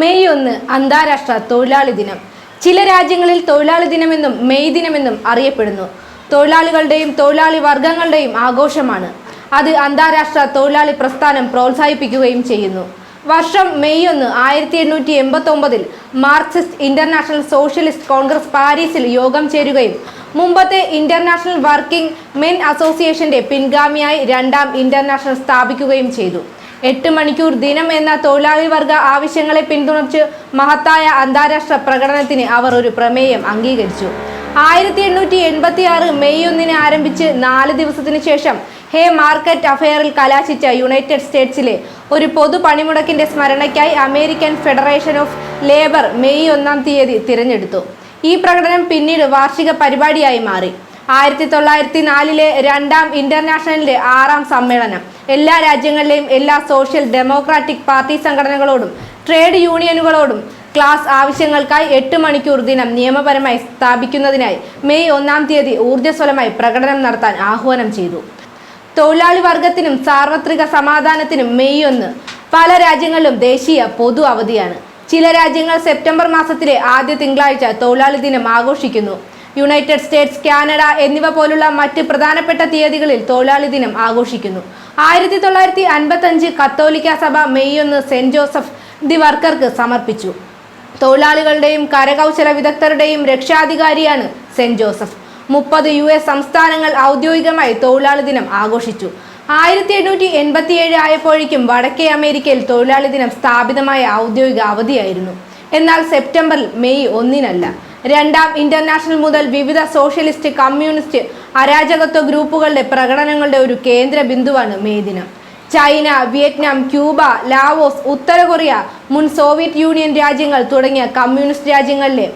May ഒന്ന് അന്താരാഷ്ട്ര തൊഴിലാളി ദിനം. ചില രാജ്യങ്ങളിൽ തൊഴിലാളി ദിനമെന്നും മെയ് ദിനമെന്നും അറിയപ്പെടുന്നു. തൊഴിലാളികളുടെയും തൊഴിലാളി വർഗങ്ങളുടെയും ആഘോഷമാണ്. അത് അന്താരാഷ്ട്ര തൊഴിലാളി പ്രസ്ഥാനം പ്രോത്സാഹിപ്പിക്കുകയും ചെയ്യുന്നു. വർഷം മെയ് ഒന്ന് ആയിരത്തി എണ്ണൂറ്റി എൺപത്തി ഒമ്പതിൽ മാർക്സിസ്റ്റ് ഇന്റർനാഷണൽ സോഷ്യലിസ്റ്റ് കോൺഗ്രസ് പാരീസിൽ യോഗം ചേരുകയും മുമ്പത്തെ ഇന്റർനാഷണൽ വർക്കിംഗ് മെൻ അസോസിയേഷന്റെ പിൻഗാമിയായി രണ്ടാം ഇന്റർനാഷണൽ സ്ഥാപിക്കുകയും ചെയ്തു. എട്ട് മണിക്കൂർ ദിനം എന്ന തൊഴിലാളി വർഗ ആവശ്യങ്ങളെ പിന്തുണച്ച് മഹത്തായ അന്താരാഷ്ട്ര പ്രകടനത്തിന് അവർ ഒരു പ്രമേയം അംഗീകരിച്ചു. ആയിരത്തി എണ്ണൂറ്റി എൺപത്തി ആറ് മെയ് ഒന്നിന് ആരംഭിച്ച് നാല് ദിവസത്തിന് ശേഷം ഹേ മാർക്കറ്റ് അഫെയറിൽ കലാശിച്ച യുണൈറ്റഡ് സ്റ്റേറ്റ്സിലെ ഒരു പൊതു പണിമുടക്കിന്റെ സ്മരണയ്ക്കായി American federation of labour May ഒന്നാം തീയതി തിരഞ്ഞെടുത്തു. ഈ പ്രകടനം പിന്നീട് വാർഷിക പരിപാടിയായി മാറി. ആയിരത്തി തൊള്ളായിരത്തി നാലിലെ രണ്ടാം ഇന്റർനാഷണലിന്റെ ആറാം സമ്മേളനം എല്ലാ രാജ്യങ്ങളിലെയും എല്ലാ സോഷ്യൽ ഡെമോക്രാറ്റിക് പാർട്ടി സംഘടനകളോടും ട്രേഡ് യൂണിയനുകളോടും ക്ലാസ് ആവശ്യങ്ങൾക്കായി എട്ട് മണിക്കൂർ ദിനം നിയമപരമായി സ്ഥാപിക്കുന്നതിനായി മെയ് ഒന്നാം തീയതി ഊർജസ്വലമായി പ്രകടനം നടത്താൻ ആഹ്വാനം ചെയ്തു. തൊഴിലാളി വർഗത്തിനും സാർവത്രിക സമാധാനത്തിനും മെയ് ഒന്ന് പല രാജ്യങ്ങളിലും ദേശീയ പൊതു അവധിയാണ്. ചില രാജ്യങ്ങൾ സെപ്റ്റംബർ മാസത്തിലെ ആദ്യ തിങ്കളാഴ്ച തൊഴിലാളി ദിനം ആഘോഷിക്കുന്നു. യുണൈറ്റഡ് സ്റ്റേറ്റ്സ് കാനഡ എന്നിവ പോലുള്ള മറ്റ് പ്രധാനപ്പെട്ട തീയതികളിൽ തൊഴിലാളി ദിനം ആഘോഷിക്കുന്നു. ആയിരത്തി തൊള്ളായിരത്തി അൻപത്തി അഞ്ച് കത്തോലിക്ക സഭ മെയ് ഒന്ന് സെന്റ് ജോസഫ് ദി വർക്കർക്ക് സമർപ്പിച്ചു. തൊഴിലാളികളുടെയും കരകൗശല വിദഗ്ധരുടെയും രക്ഷാധികാരിയാണ് സെന്റ് ജോസഫ്. മുപ്പത് യു എസ് സംസ്ഥാനങ്ങൾ ഔദ്യോഗികമായി തൊഴിലാളി ദിനം ആഘോഷിച്ചു. ആയിരത്തി എണ്ണൂറ്റി എൺപത്തിയേഴ് ആയപ്പോഴേക്കും വടക്കേ അമേരിക്കയിൽ തൊഴിലാളി ദിനം സ്ഥാപിതമായ ഔദ്യോഗിക അവധിയായിരുന്നു. എന്നാൽ സെപ്റ്റംബറിൽ മെയ് ഒന്നിനല്ല. രണ്ടാം ഇന്റർനാഷണൽ മുതൽ വിവിധ സോഷ്യലിസ്റ്റ് കമ്മ്യൂണിസ്റ്റ് അരാജകത്വ ഗ്രൂപ്പുകളുടെ പ്രകടനങ്ങളുടെ ഒരു കേന്ദ്ര ബിന്ദുവാണ് മെയ് ദിനം. ചൈന വിയറ്റ്നാം ക്യൂബ ലാവോസ് ഉത്തര കൊറിയ മുൻ സോവിയറ്റ് യൂണിയൻ രാജ്യങ്ങൾ തുടങ്ങിയ കമ്മ്യൂണിസ്റ്റ് രാജ്യങ്ങളിലെ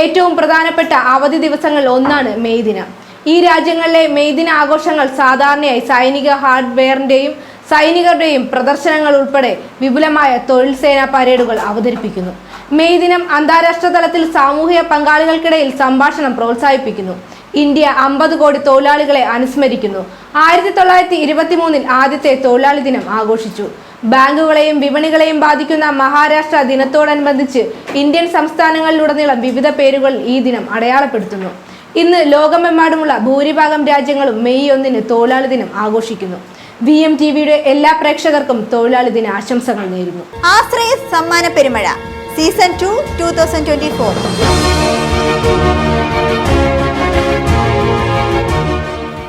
ഏറ്റവും പ്രധാനപ്പെട്ട അവധി ദിവസങ്ങൾ ഒന്നാണ് മെയ് ദിനം. ഈ രാജ്യങ്ങളിലെ മെയ് ദിന ആഘോഷങ്ങൾ സാധാരണയായി സൈനിക ഹാർഡ്വെയറിന്റെയും സൈനികരുടെയും പ്രദർശനങ്ങൾ ഉൾപ്പെടെ വിപുലമായ തൊഴിൽ സേനാ പരേഡുകൾ അവതരിപ്പിക്കുന്നു. മെയ് ദിനം അന്താരാഷ്ട്ര തലത്തിൽ സാമൂഹിക പങ്കാളികൾക്കിടയിൽ സംഭാഷണം പ്രോത്സാഹിപ്പിക്കുന്നു. ഇന്ത്യ അമ്പത് കോടി തൊഴിലാളികളെ അനുസ്മരിക്കുന്നു. ആയിരത്തി തൊള്ളായിരത്തി ഇരുപത്തി മൂന്നിൽ ആദ്യത്തെ തൊഴിലാളി ദിനം ആഘോഷിച്ചു. ബാങ്കുകളെയും വിപണികളെയും ബാധിക്കുന്ന മഹാരാഷ്ട്ര ദിനത്തോടനുബന്ധിച്ച് ഇന്ത്യൻ സംസ്ഥാനങ്ങളിലുടനീളം വിവിധ പേരുകൾ ഈ ദിനം അടയാളപ്പെടുത്തുന്നു. ഇന്ന് ലോകമെമ്പാടുമുള്ള ഭൂരിഭാഗം രാജ്യങ്ങളും മെയ് ഒന്നിന് തൊഴിലാളി ദിനം ആഘോഷിക്കുന്നു. വി എം ടി വിയുടെ എല്ലാ പ്രേക്ഷകർക്കും തൊഴിലാളി ദിന ആശംസകൾ നേരുന്നു. Ashraya Sammana Perumazha. Season two two thousand twenty four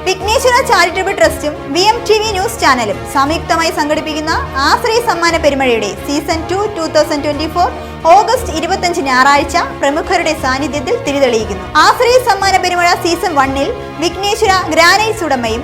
Vighneshwara charitable ട്രസ്റ്റും V M T V news ചാനലും സംയുക്തമായി സംഘടിപ്പിക്കുന്ന ആശ്രയ സമ്മാന പെരുമഴയുടെ season two two thousand twenty four August ഇരുപത്തഞ്ച് ഞായറാഴ്ച പ്രമുഖരുടെ സാന്നിധ്യത്തിൽ തിരിതെളിയിക്കുന്നു. ആശ്രയ സമ്മാന പെരുമഴ സീസൺ വണ്ണിൽ വിഘ്നേശ്വര ഗ്രാനൈറ്റ്സ് ഉടമയും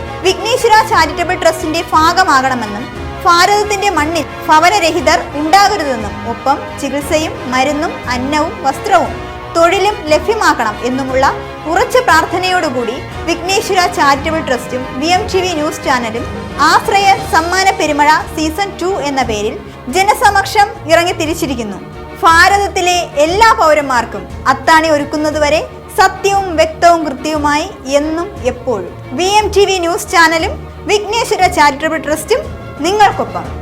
വിഘ്നേശ്വര ചാരിറ്റബിൾ ട്രസ്റ്റിന്റെ ഭാഗമാകണമെന്നും ഭാരതത്തിന്റെ മണ്ണിൽ ഭവനരഹിതർ ഉണ്ടാകരുതെന്നും ഒപ്പം ചികിത്സയും മരുന്നും അന്നവും വസ്ത്രവും തൊഴിലും ലഭ്യമാക്കണം എന്നുമുള്ള ഉറച്ച പ്രാർത്ഥനയോടുകൂടി Vighneshwara charitable ട്രസ്റ്റും V M T V news ചാനലും ആശ്രയ സമ്മാന പെരുമഴ സീസൺ ടു എന്ന പേരിൽ ജനസമക്ഷം ഇറങ്ങി തിരിച്ചിരിക്കുന്നു ഭാരതത്തിലെ എല്ലാ പൗരന്മാർക്കും അത്താണി ഒരുക്കുന്നതുവരെ സത്യവും വ്യക്തവും കൃത്യവുമായി എന്നും എപ്പോഴും. V M T V news ചാനലും വിഘ്നേശ്വര ചാരിറ്റബിൾ ട്രസ്റ്റും നിങ്ങൾക്കൊപ്പം.